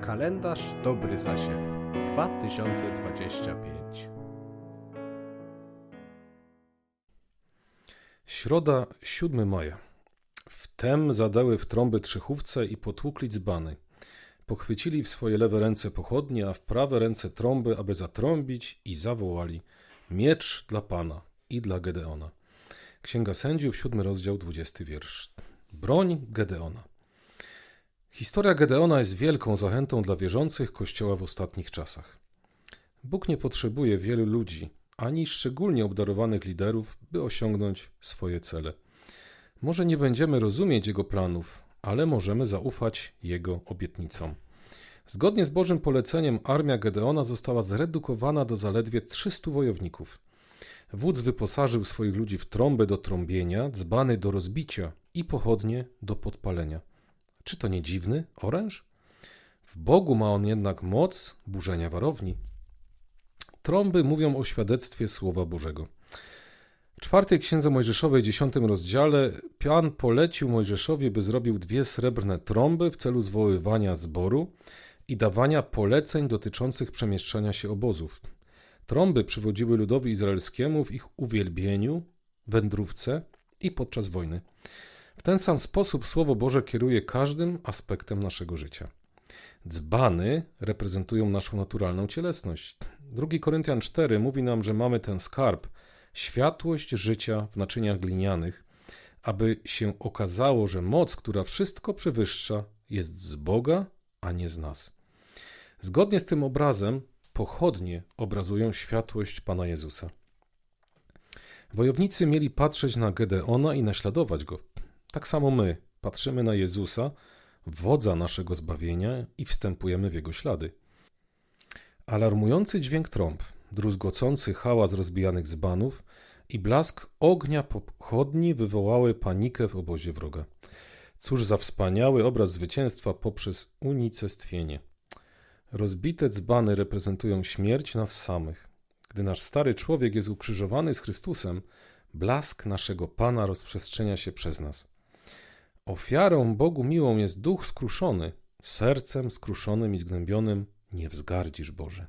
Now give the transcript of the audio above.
Kalendarz Dobry Zasiew 2025 Środa, 7 maja. Wtem zadały w trąby trzychówce i potłukli dzbany. Pochwycili w swoje lewe ręce pochodnie, a w prawe ręce trąby, aby zatrąbić i zawołali Miecz dla Pana i dla Gedeona. Księga Sędziów, 7 rozdział, 20 wiersz. Broń Gedeona. Historia Gedeona jest wielką zachętą dla wierzących Kościoła w ostatnich czasach. Bóg nie potrzebuje wielu ludzi, ani szczególnie obdarowanych liderów, by osiągnąć swoje cele. Może nie będziemy rozumieć Jego planów, ale możemy zaufać Jego obietnicom. Zgodnie z Bożym poleceniem armia Gedeona została zredukowana do zaledwie 300 wojowników. Wódz wyposażył swoich ludzi w trąbę do trąbienia, dzbany do rozbicia i pochodnie do podpalenia. Czy to nie dziwny oręż? W Bogu ma on jednak moc burzenia warowni. Trąby mówią o świadectwie Słowa Bożego. W czwartej księdze Mojżeszowej, dziesiątym rozdziale, Pan polecił Mojżeszowi, by zrobił dwie srebrne trąby w celu zwoływania zboru i dawania poleceń dotyczących przemieszczania się obozów. Trąby przywodziły ludowi izraelskiemu w ich uwielbieniu, wędrówce i podczas wojny. W ten sam sposób Słowo Boże kieruje każdym aspektem naszego życia. Dzbany reprezentują naszą naturalną cielesność. 2 Koryntian 4 mówi nam, że mamy ten skarb, światłość życia w naczyniach glinianych, aby się okazało, że moc, która wszystko przewyższa, jest z Boga, a nie z nas. Zgodnie z tym obrazem, pochodnie obrazują światłość Pana Jezusa. Wojownicy mieli patrzeć na Gedeona i naśladować go. Tak samo my patrzymy na Jezusa, wodza naszego zbawienia i wstępujemy w jego ślady. Alarmujący dźwięk trąb, druzgocący hałas rozbijanych dzbanów i blask ognia pochodni wywołały panikę w obozie wroga. Cóż za wspaniały obraz zwycięstwa poprzez unicestwienie. Rozbite dzbany reprezentują śmierć nas samych. Gdy nasz stary człowiek jest ukrzyżowany z Chrystusem, blask naszego Pana rozprzestrzenia się przez nas. Ofiarą Bogu miłą jest duch skruszony, sercem skruszonym i zgnębionym nie wzgardzisz Boże.